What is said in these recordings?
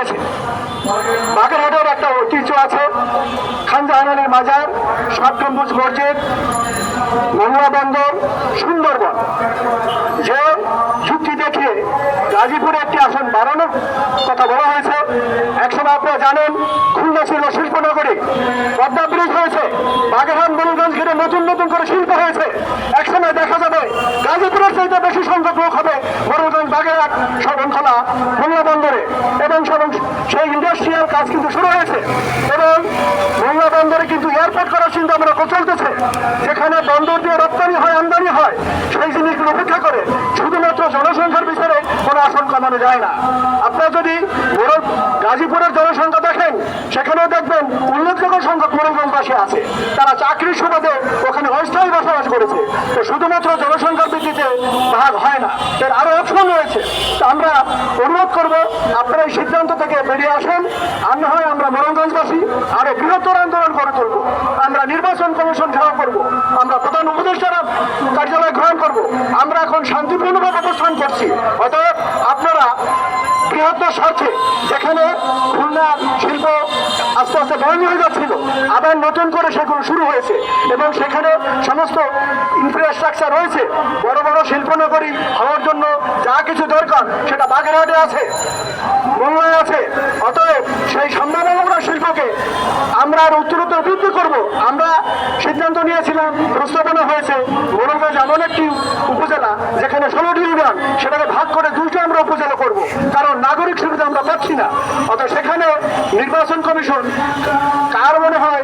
হয়েছে বাগেরহাটের একটা ঐতিহ্য আছে। খানজাহান আলীর মাজার সাত মসজিদ মংলা বন্দর, সুন্দরবন। যে যুক্তি দেখিয়ে গাজীপুরে একটি আসন বাড়ানোর কথা বলা হয়েছে। একসময় আপনারা জানেন, খুলনা ছিল শিল্পনগরী। পদ্মা ব্রিজ হয়েছে, বাগেরহাট মনুগঞ্জ ঘিরে নতুন নতুন করে শিল্প হয়েছে। একসময় দেখা যাবে, গাজীপুরের চাইতে বেশি সংখ্যক লোক হবে মনুগঞ্জ বাগেরহাট শরণখোলা খুলনা বন্দরে। সেই ইন্ডাস্ট্রিয়াল কাজ কিন্তু শুরু হয়েছে এবং মংলা বন্দরে কিন্তু এয়ারপোর্ট করার চিন্তা আমরা চলতেছে। যেখানে বন্দর দিয়ে রপ্তানি হয়, আমদানি হয়, সেই জিনিসগুলো উপেক্ষা করে শুধুমাত্র জনসংখ্যার বিচারে কোনো আসন কমানো যায় না। আপনারা যদি গাজীপুরের জনসংখ্যা দেখেন, সেখানেও দেখবেন উল্লেখযোগ্য সংখ্যক মোরলগঞ্জবাসী আছে। তারা চাকরির সুবাদে ওখানে অস্থায়ী বসবাস করেছে। তো শুধুমাত্র জনসংখ্যার ভিত্তিতে ভাগ হয় না, এর আরও অপশন রয়েছে। আমরা অনুরোধ করব, আপনারা এই সিদ্ধান্ত থেকে বেরিয়ে আসেন। আর না হয় আমরা মোরলগঞ্জবাসী আরও বৃহত্তর আন্দোলন করে তুলব। আমরা নির্বাচন কমিশন ঘেরাও করব। আমরা প্রধান উপদেষ্টারা কার্যালয় গ্রহণ করব। আমরা এখন শান্তিপূর্ণভাবে অবস্থান করছি। অতএব আপনারা বৃহত্তর স্বার্থে যেখানে খুলনা শিল্প আস্তে আস্তে বন্ধ হয়ে যাচ্ছিল। আবার নতুন করে সেগুলো শুরু হয়েছে এবং সেখানে সমস্ত ইনফ্রাস্ট্রাকচার রয়েছে। বড় বড় শিল্পনগরী হওয়ার জন্য যা কিছু দরকার, সেটা বাগেরহাটে আছে, মোংলায় আছে। অতএব সেই সম্ভাবনা শিল্পকে আমরা আর উত্তরোত্তর বৃদ্ধি করব। আমরা সিদ্ধান্ত নিয়েছিলাম, প্রস্তাবনা হয়েছে মোরলগঞ্জ এমন একটি উপজেলা, যেখানে ষোলোটি ইউনিয়ন ভাগ করে দুইটা আমরা উপজেলা করব। কারণ নাগরিক সুবিধা আমরা পাচ্ছি না। অত সেখানে নির্বাচন কমিশন কার মনে হয়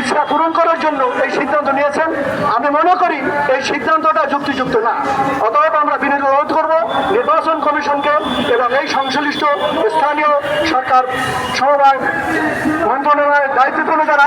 ইচ্ছা পূরণ করার জন্য এই সিদ্ধান্ত নিয়েছেন? আমি মনে করি এই সিদ্ধান্তটা যুক্তিযুক্ত না। অতএব আমরা বিনীত অনুরোধ করব নির্বাচন কমিশনকে এবং এই সংশ্লিষ্ট স্থানীয় সরকার সমবায় মন্ত্রণালয়ের দায়িত্বপূর্ণ যারা